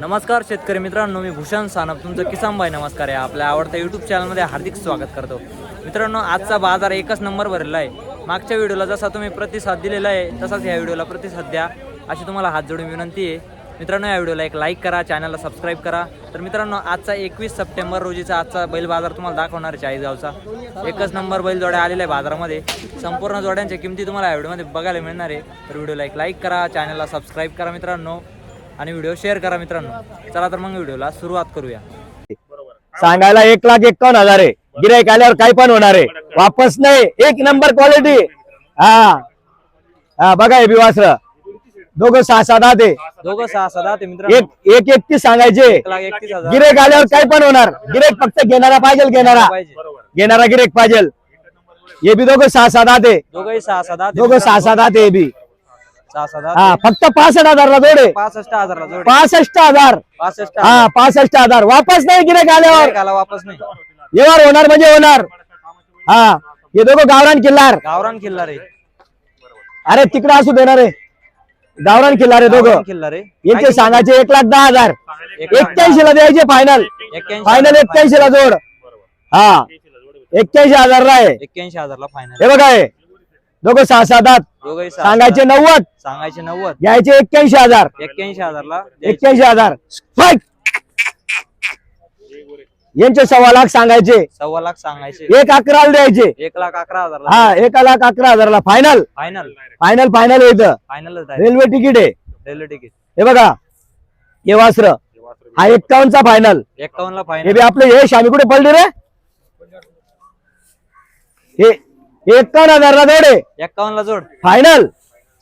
नमस्कार शेतकरी मित्रांनो मी भूषण सानप. तुमचं किसान भाई नमस्कार आहे. आपल्या आवडत्या युट्यूब चॅनलमध्ये हार्दिक स्वागत करतो. मित्रांनो आजचा बाजार एकच नंबर भरलेला आहे. मागच्या व्हिडिओला जसा तुम्ही प्रतिसाद दिलेला आहे तसाच या व्हिडिओला प्रतिसाद द्या अशी तुम्हाला हात जोडून विनंती आहे. मित्रांनो या व्हिडिओला एक लाईक करा चॅनलला सबस्क्राईब करा. तर मित्रांनो आजचा एकवीस सप्टेंबर रोजीचा आजचा बैल बाजार तुम्हाला दाखवणार आहे चाळीसगावचा. एकच नंबर बैल जोड्या आलेला आहे बाजारामध्ये. संपूर्ण जोड्यांच्या किमती तुम्हाला या व्हिडिओमध्ये बघायला मिळणार आहे. तर व्हिडिओला एक लाईक करा चॅनलला सबस्क्राईब करा मित्रांनो. आणि व्हिडिओ शेअर करा मित्रांनो. चला तर मग व्हिडिओला सुरुवात करूया. सांगायला एक लाख एक्कावन्न हजार आहे. गिराईक आल्यावर काही पण होणार आहे. वापस नाही. एक नंबर क्वालिटी हा. हा बघा हे बिवासर. दोघं सहा सात आठ आहे. दोघं सहा सहा ते मित्रांनो. एक एक एकतीस सांगायचे. गिरेक आल्यावर काही पण होणार. गिरेक फक्त घेणारा पाहिजे घेणारा. घेणारा गिरेक पाहिजे. हे बी दोघं सहा सात आठ आहे. दोघंही सहा सहा दहा ते दोघं सहा सात हे बी. हा फक्त पासष्ट हजारला जोडे. पासष्ट हजारला जोड. पासष्ट हजार. पासष्ट हा पासष्ट हजार. वापस नाही गिरेक आल्यावर आला वापस नाही. व्यवहार होणार म्हणजे होणार. हा हे दोघं गावरान किल्लार. गावरान किल्ला रे अरे तिकडे असू देणार आहे गावरान किल्लार आहे दोघं. गावरान किल्ला रे यांचे सांगायचे एक लाख दहा हजार. एक्क्याऐंशी ला द्यायचे फायनल एक्क्याऐंशी फायनल एक्क्याऐंशी ला जोड. हा. एक्क्याऐंशी हजार ला आहे. एक्क्याऐंशी हजारला फायनल हे बघा हे. दोघं सहा सात आठ. दोघंही सहा सांगायचे नव्वद. सांगायचे नव्वद. घ्यायचे एक्क्याऐंशी हजार. एक्क्याऐंशी हजारला. एक्क्याऐंशी हजार. फाईट. यांचे सव्वा लाख सांगायचे. सव्वा लाख सांगायचे. एक अकराला द्यायचे. एक लाख अकरा हजारला. हा एका लाख अकरा हजारला. फायनल फायनल फायनल फायनल येतं फायनल रेल्वे तिकीट आहे. रेल्वे तिकीट हे बघा. हे वासर. हा एक्कावन्नचा फायनल एक्कावन्न ला हे फायनल बी आपले हे शामी कुठे पडली रे? हे एक्कावन्न हजारला जोडे. एक्कावन्न ला जोड. फायनल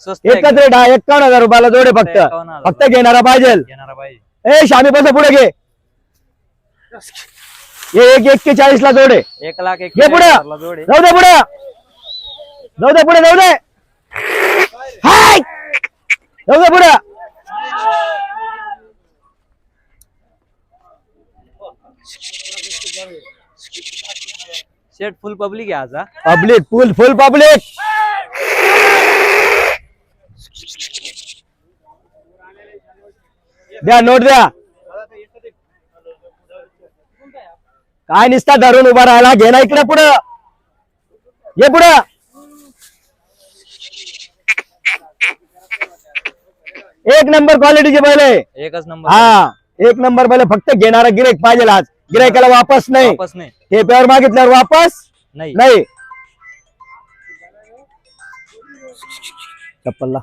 स्वस्त एकच रेट हा एक्कावन्न हजार रुपयाला जोडे फक्त. 51,000. फक्त घेणारा पाहिजे. घेणारा पाहिजे. ए शामी पैसे पुढे घे. हे एक एक्केचाळीस ला जोडे. एक लाख एक घे पुढे. हजारला जोड. आहे. जाऊ दे पुढे. जाऊ दे पुढे जाऊ दे. हाय! जाऊ दे पुढे. शेट फुल पब्लिक आहे आज हा. पब्लिक फुल फुल पब्लिक द्या नोट द्या. काय निसता धरून उभा राहिला? घे ना इकडे पुढं. ये पुढं. एक नंबर क्वालिटीचे बैल आहे. एकच नंबर हा एक नंबर बैल फक्त घेणारा गिरेक पाहिजे आज. गिरायकाला वापस नाही. वापस नाही. हे प्यावर मागितल्यावर वापस नाही. नाही. चप्पलला.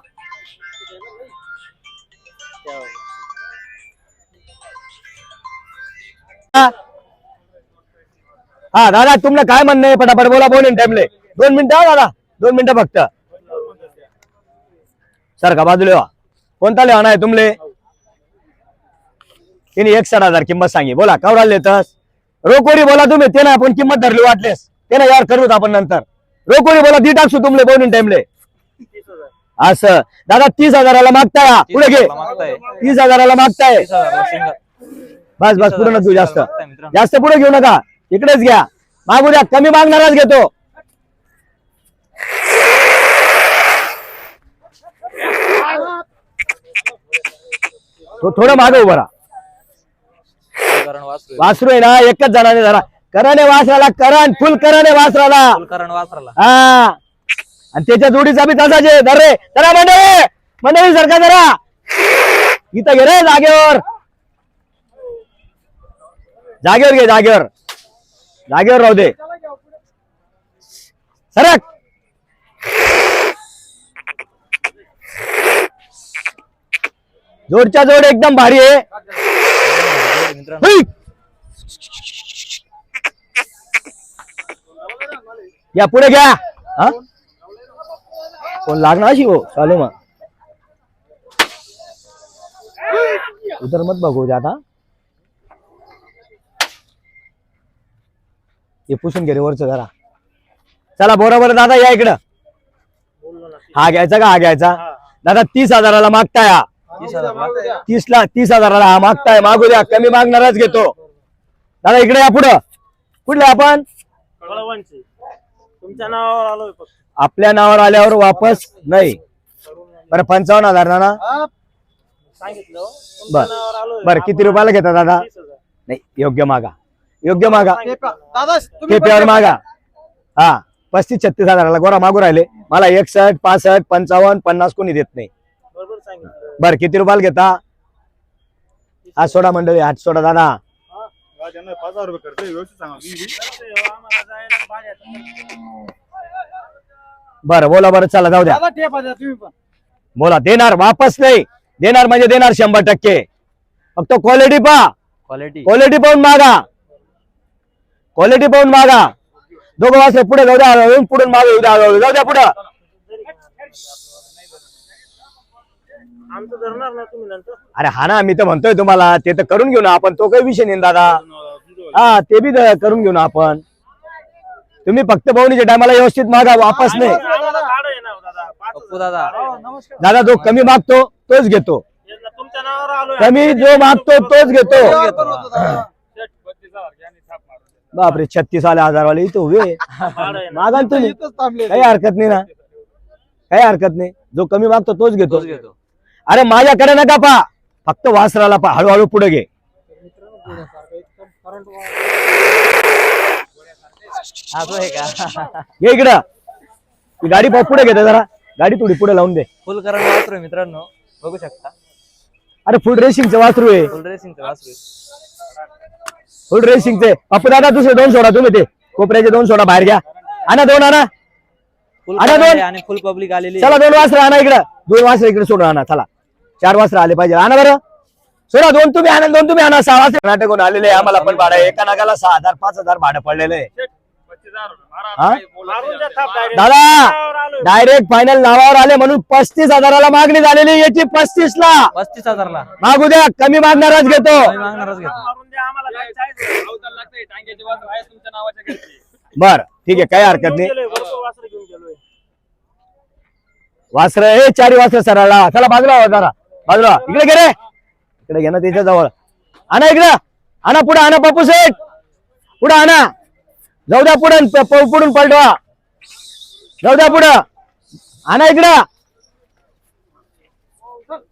हा हा, दादा तुमनं काय म्हणणं आहे? पटापट बोला बोलून टाइमले दोन मिनिटं हा दादा. दोन मिनिटं फक्त. सर का बाजूला व्हा. कोणता लेवाना आहे तुमले? तिने एक साठ हजार किंमत सांगी. बोला कवरा लेतस रोकोरी बोला तुम्ही ते ना आपण किंमत धरली वाटलेस. ते ना यार करूत आपण नंतर. रोकोरी बोला दी टाकसू तुमले बोलून टाइमले असं. दादा तीस हजाराला मागताय पुढे घे. तीस हजाराला मागताय. बस बस पुढे नको जास्त. जास्त पुढे घेऊ नका. इकडेच घ्या. मागू द्या. कमी मागणाराच घेतो. तो थोडं मागे उभं राहा. वासरू आहे. वासरू आहे ना एकच जणाने धरा. कराने वासराला करण फुल कराने वासराला. हा. आणि त्याच्या जोडीचा बी तसाच आहे. धर रे. मंडळी. मंडळी सरका जरा इथं घे रे जागेवर. जागेवर घे जागेवर. जागेवर राहू दे. सरक. जोडच्या जोड एकदम भारी आहे. मित्रांनो! या पुढे घ्या. हा? कोण लागणार हो चालू मग. उतर मत बघू आता. हे पुसून घे वरच जरा. चला बरोबर दादा या इकडं. हा घ्यायचा का? हा घ्यायचा. दादा तीस हजाराला मागताय हा. तीस हजारला तीस ला तीस हजाराला हा मागताय. मागू द्या. कमी मागणारच घेतो. दादा इकडे या पुढं. कुठले आपण? तुमच्या नावावर आलोय फक्त. आपल्या नावावर आल्यावर वापस नाही. बरं पंचावन्न हजार ना सांगितलं. तुमच्या बर. नावावर आलोय. बरं किती रुपयाला घेता दादा? तीस हजार. नाही योग्य मागा. योग्य मागा. सांगितलं ना. दादा तुम्ही ठेप्यावर मागा. हा पस्तीस छत्तीस हजाराला गोरा मागू राहिले. मला एकसष्ट पासष्ट पंचावन्न पन्नास कोणी देत नाही. सांगितलं बरं किती रुपयाला घेता? आज सोडा मंडळी आज सोडा दादा. पाच हजार रुपये खर्च व्यवस्थित सांगा. बरं बोला बरं चला जाऊ द्या. बोला देणार वापस नाही. देणार म्हणजे देणार शंभर टक्के. फक्त क्वालिटी पहा. क्वालिटी क्वालिटी पाहून मागा. क्वालिटी पाहून मागा. दोघं वाजले पुढे जाऊ द्या पुढून मागे. जाऊ द्या पुढे. आमचं धरणार ना तुम्ही नंतर? अरे हा ना मी तर म्हणतोय तुम्हाला ते तर करून घेऊ ना आपण. तो काही विषय नाही ना दादा. हा ते बी द- करून घेऊ ना आपण. तुम्ही फक्त बहुणीच्या टायमाला व्यवस्थित मागा वापस नाही. आम्हाला भाडं आहे ना दादा. पाच पप्पू हजार दादा. भाडं आहे. नमस्कार. दादा जो कमी मागतो तोच घेतो. हेच ना, तुमच्या नावावर आलोय. कमी जो मागतो तोच घेतो. तेव्हा पण होतं दादा. बापरे छत्तीस आले हजार वाले इथं उभे. आहे. भाडं आहे ना. मागा ना तुम्ही. इथंच थांबले काही हरकत नाही ना. काही हरकत नाही. जो कमी मागतो तोच घेतो. तोच घेतो. अरे माझ्याकडे नका पा फक्त वासराला पा हळूहळू पुढे घे. असं आहे का घे इकडं. ही गाडी पा पुढे घेते जरा. गाडी थोडी पुढे लावून दे. फुल करंट वासरू आहे मित्रांनो. बघू शकता. अरे फुल रेसिंगचं वासरू आहे. फुल रेसिंगचं वासरू आहे. फुल रेसिंगचे अप्पू दादा दुसरे दोन सोडा तुम्ही ते. कोपऱ्याचे दोन सोडा बाहेर घ्या. आणा दोन आणा. फुल करंट दोन- आहे आणि फुल पब्लिक आलेली आहे. चला दोन वासरं आणा इकडं. दोन वासरं इकडे सोडून आणा. चला. चार वासरं आले पाहिजे. आणा बरं. सोडा दोन तुम्ही आणा दोन तुम्ही आणा. सहा वासरं कर्नाटकहून आलेले आहे. आम्हाला पण भाडं आहे. एका नागाला सहा हजार पाच हजार भाडं पडलेलं आहे. हा? दादा. डायरेक्ट फायनल नावावर आले म्हणून पस्तीस हजाराला मागणी झालेली याची पस्तीस ला पस्तीस हजारला. मागू द्या. कमी मागणारच घेतो. कमी मागणारच घेतो. मारून द्या आम्हाला काय चाळीस हजार. अवतार लागतंय, टांग्याची बाजू आहे तुमच्या नावाच्या घरची. बर ठीक आहे काही हरकत नाही. वासर हे चारी वासर सरळला चला बाजूला हो जरा. बाजूला. इकडे घे रे. इकडे घे ना त्याच्याजवळ. आणा इकडं. आणा पुढे आणा पप्पू सेठ पुढे आणा. जाऊ द्या पुढे पुढून पलटवा. जाऊ द्या पुढं. आणा इकडं.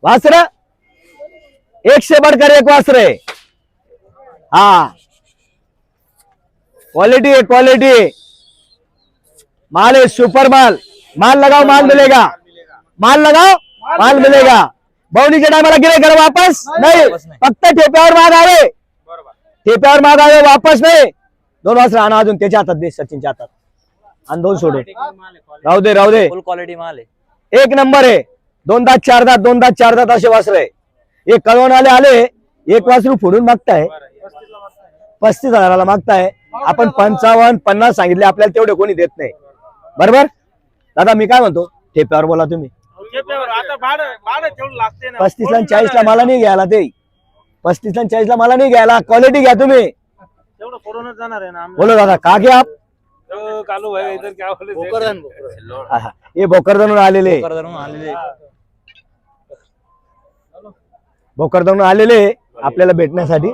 वासर. एकशे बडकर एक वासर आहे. हा. क्वालिटी आहे क्वालिटी माल है सुपर माल. माल लगाओ माल मिलेगा. माल लगाओ माल मिलेगा. के टायमाला गिरे घर वापस? नाही. फक्त ठेप्यावर माग आले. ठेप्यावर माग आले वापस नाही. दोन वाजता आणा अजून त्याच्या हातात दे सचिनच्या हातात. आणि दोन सोडून राहू दे राहू दे. फुल क्वालिटी माल आहे. एक नंबर आहे. दोन दात चार दात दोन दात चार दात असे वासर एक कळवण आले आले. एक वासरू फोडून मागताय. पस्तीस हजाराला मागताय. आपण पंचावन्न पन्नास सांगितले आपल्याला तेवढे कोणी देत नाही. बरोबर? दादा मी काय म्हणतो? ठेप्यावर बोला तुम्ही. ठेप्यावर. आता भाडं भाडं तेवढं लागते ना. पस्तीस ला चाळीस ला मला नाही घ्यायला ते. पस्तीस ला चाळीस ला मला नाही घ्यायला. क्वालिटी घ्या तुम्ही. तेवढं करूनच जाणार आहे ना आम्ही. बोलो दादा का घ्या तो कालू भाई इधर क्या बोले आहा, हे भोकरदनून आलेले. भोकरदनून आलेले. आपल्याला भेटण्यासाठी.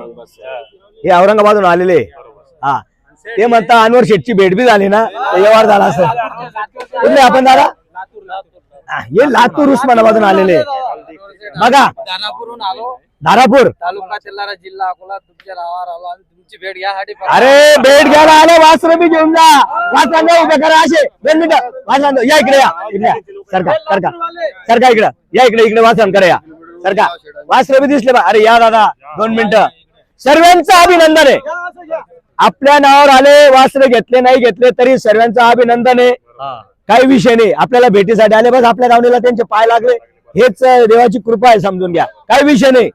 हे. औरंगाबादहून आलेले. हा. ते म्हणता अनवर शेठची भेट बी झाली ना. व्यवहार झाला असं कुठले आपण दादा? हा, लातूर उस्मानाबादून आलेले. बघा. दानापूरहून आलो. धारापूर तालुका तेलारा जिल्हा अकोला. तुमच्या नावावर आलो आणि तुमची भेट घ्यासाठी अरे भेट घ्यायला आले वासर बी घेऊन जा. वासरांना उभे करा असे. दोन मिनिटं. वासरांना या इकडे या. इकडे सरका सरका सरका इकडं? या इकडे इकडे वासरां करा या. सरका वासर बी दिसले बा. अरे या दादा. दोन मिनिटं. सर्वांचं अभिनंदन आहे. आपल्या नावावर आले. वासर घेतले नाही घेतले तरी सर्वांचं अभिनंदन आहे. हा. काही विषय नाही. आपल्याला भेटीसाठी आले बस आपल्या दावणीला त्यांचे पाय लागले. हेच देवाची कृपा आहे समजून घ्या. काही विषय नाही.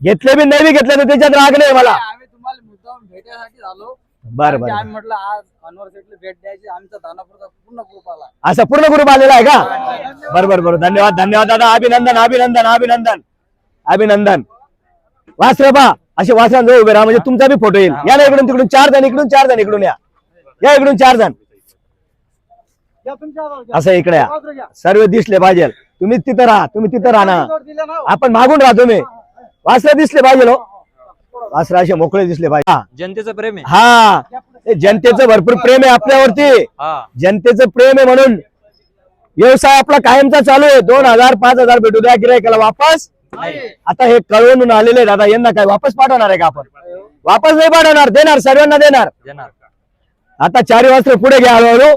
घेतले बी नाही बी घेतले तर त्याच्यात राग नाही मला. आम्ही तुम्हाला मुद्दाम भेटायसाठी आलो. बरं बरं आम्ही म्हटलं आज अनवर शेटला भेट द्यायची. आमचा दानापूरचा पूर्ण ग्रुप आला. असा पूर्ण ग्रुप आलेला आहे का? बरोबर बरोबर धन्यवाद धन्यवाद दादा. अभिनंदन अभिनंदन अभिनंदन. अभिनंदन. वासरे बा असे वासरांजवळ उभे राहा. म्हणजे तुमचा बी फोटो येईल. या ना इकडून तिकडून. चार जण इकडून चार जण इकडून या. या इकडून चार जण. असं इकडे या. सर्व दिसले पाहिजे. तुम्ही तिथं राहा तुम्ही तिथं राहा ना आपण मागून राहा तुम्ही. वासरे दिसले पाहिजे हो. वासरे असे मोकळे दिसले पाहिजे. हा. जनतेचं प्रेम आहे. हा. हे जनतेचं भरपूर प्रेम आहे आपल्यावरती. हा. जनतेचं प्रेम आहे म्हणून. व्यवसाय आपला कायमचा चालू आहे. दोन हजार पाच हजार भेटू द्या. गिरायकाला वापस. आता हे कळवून आलेले दादा यांना काय वापस पाठवणार आहे का आपण? वापस नाही पाठवणार. देणार. सर्वांना देणार. देणार. आता चारी वाजता पुढे घ्या हळूहळू.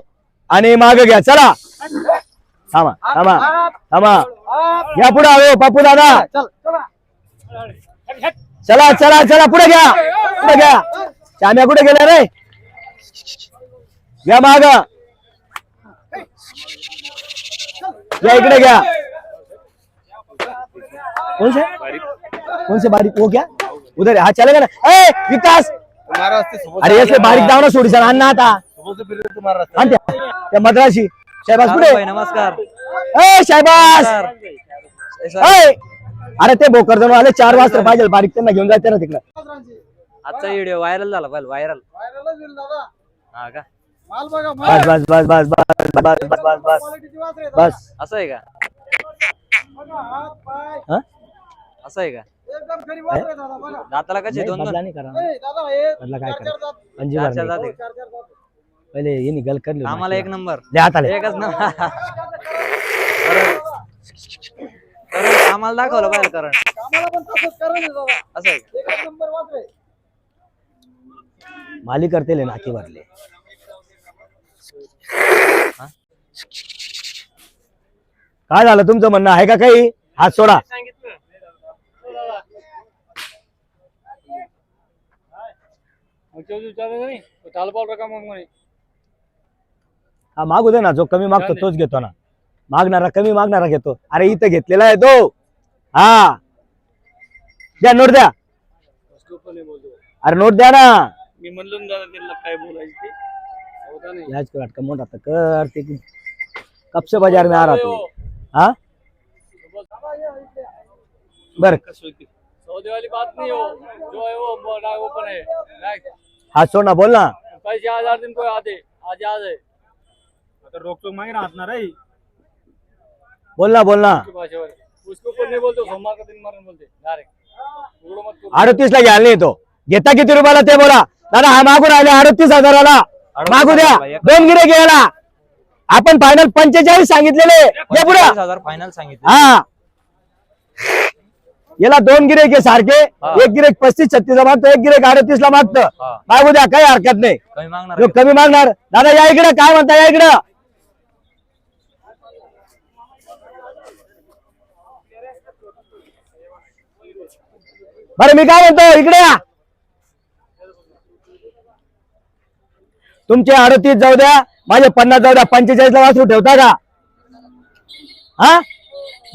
आणि मागे घ्या. चला. थांबा थांबा थांबा. घ्या पुढे हळू बापू दादा. चला चला चला पुढे घ्या. पुढे घ्या. चाम्या कुठे गेल्या रे? घ्या माग. घ्या इकडे घ्या. कौन से कौन से बारीक वो क्या उधर है. हा चलेगा ना ए विकास. अरे बारीक दाव ना सोडी सर अण्णा आता. आण त्या त्या मद्राशी शहबाज भाई नमस्कार. ए शहबाज नमस्कार. ए अरे ते भोकरदन आले चार वाजता पाहिजे बारीक त्यांना घेऊन जायचं ना तिकडे. आजचा व्हिडिओ व्हायरल झाला पाहिजे व्हायरल हा का? माल बघा माल. बस बस बस बस बस बस बस बस बस. क्वालिटीची वासरे आहेत दादा. बस. असं आहे का? बघा हात पाय. हा? असं आहे का? एकदम खरी वासरे आहेत दादा बघा. दाताला कसे नाही, दोन बदला दोन नाही करा. ए, दादा हे बदला काय करा? भरणे. जाते पहिले ये निघाल कर आम्हाला एक नंबर. हाताले एकच नंबर. आम्हाला दाखवलं पाहिजे करण. कामाला पण तसंच करा ना दादा असं आहे. का एकच नंबर वासरे माली करते नाकी भरले. काय झालं तुमचं म्हणणं? आहे का काही? हात सोडा. तालपाल रका मग म्हणे? हा मागू दे ना जो कमी मागतो तोच घेतो ना. मागणारा कमी मागणारा घेतो. अरे इथं घेतलेला आहे तो. हा. द्या नोट द्या. अरे नोट द्या ना. मी म्हणलो ना त्यांना काय बोलायचं ते. होता नाही. याच को मोठा आता कर ते. कब से बाजार में आ रहा तू हाँ? बर. सौदे वाली बात नहीं हो. जो है वो ओपन है हाथ छोड़ना बोलना पैसे हजार दिन को आधे आज आज है आता रोकटोक मागे राहत ना रे बोलना बोलना भाषेवर. उसको नाही बोलतो सोमवार का दिन मारून बोलते. डायरेक्ट उघडं मत करू. अडतीस ला घ्यायला नाही तो घेता किती रुपयाला ते बोला. दादा हा मागून राहिले अडतीस हजाराला. मागू द्या. दोन गिरे घ्यायला. आपण फायनल पंचेचाळीस सांगितलेले. या पुढे. पंचेचाळीस हजार फायनल सांगितलं. हा. याला दोन गिरेक आहे सारखे. हा. एक गिरेक पस्तीस छत्तीस ला मागतो एक गिरेक अडतीस ला मागतं. हा. मागू द्या काही हरकत नाही. कमी मागणार जो कमी मागणार. दादा या इकडे काय म्हणता या इकडं? बरं मी काय म्हणतो इकडे या. तुमचे अडतीस जाऊ द्या माझे पन्नास जाऊ द्या पंचेचाळीस ला वासरू ठेवता का? हा?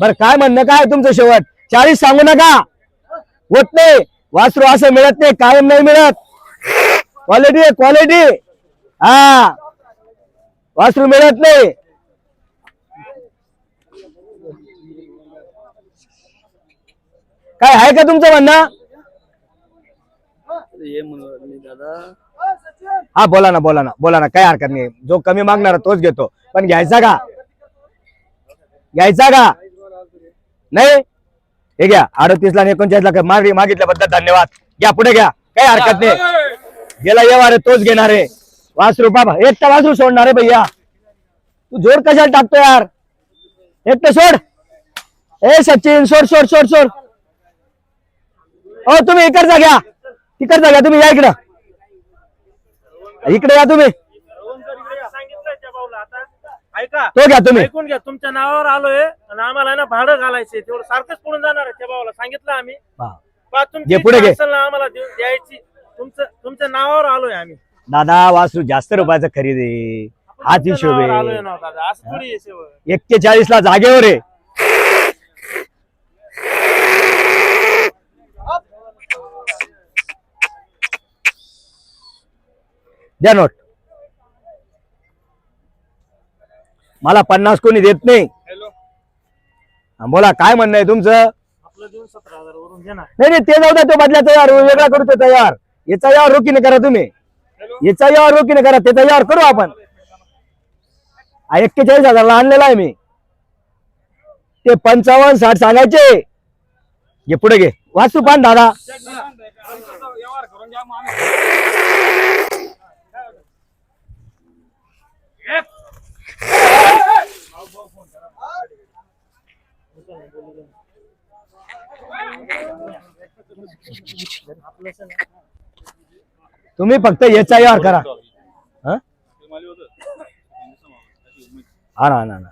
बरं काय म्हणणं काय तुमचं शेवट? चाळीस सांगू नका. होत नाही. वासरू असं मिळत नाही कायम नाही मिळत. क्वालिटी आहे क्वालिटी हा. वासरू मिळत नाही. काय आहे का तुमचं म्हणणं? हा बोला ना बोला ना बोला ना काही हरकत नाही. जो कमी मागणार तोच घेतो. पण घ्यायचा का? घ्यायचा का? नाही? हे घ्या अडतीस ला एकोणचाळीस ला मागणी मागितल्याबद्दल धन्यवाद. घ्या पुढे घ्या काही हरकत नाही. गेला येवारे तोच घेणार आहे. वासरू बाबा एकटा वासरू सोडणार आहे भैया. तू जोर कशाला टाकतो यार? एकटं सोड. ए सचिन सोड सोड सोड सोड. हो तुम्ही इकडचा घ्या. तिकडचा घ्या तुम्ही या इकडं. इकडे या तुम्ही. ऐका तो घ्या तुम्ही. ऐकून घ्या तुमच्या नावावर आलोय आणि आम्हाला ना भाडं घालायचे तेवढं सारखंच पडून जाणार आहे त्या सांगितलं आम्ही. बा, तुमची पुढे घे. इच्छा असेल ना आम्हाला देऊ- द्यायची. तुमचं तुमच्या नावावर आलोय आम्ही. दादा वासरू जास्त रुपयाचं खरेदी. हाच हिशोब आलोय आहे ना दादा. असं थोडी आहे. एक्केचाळीस ला जागेवर आहे. द्या नोट. मला पन्नास कोणी देत नाही. हा, बोला काय म्हणणं आहे तुमचं? आपलं देऊन सतरा हजार वरून घेणार नाही नाही ते जाऊ द्या तो बदल्या तयार वेगळा करू ते तयार. याचा यावर रोखीने करा तुम्ही. याचा यावर रोखीने करा त्याचा यावर करू आपण. हा, एक्केचाळीस हजारला आणलेला आहे मी. ते पंचावन्न साठ सांगायचे. घे पुढे घे. वाचू पान दादा. व्यवहार करून घ्या मग आम्ही तुम्ही फक्त याचा यावर करा. हा? ना ना.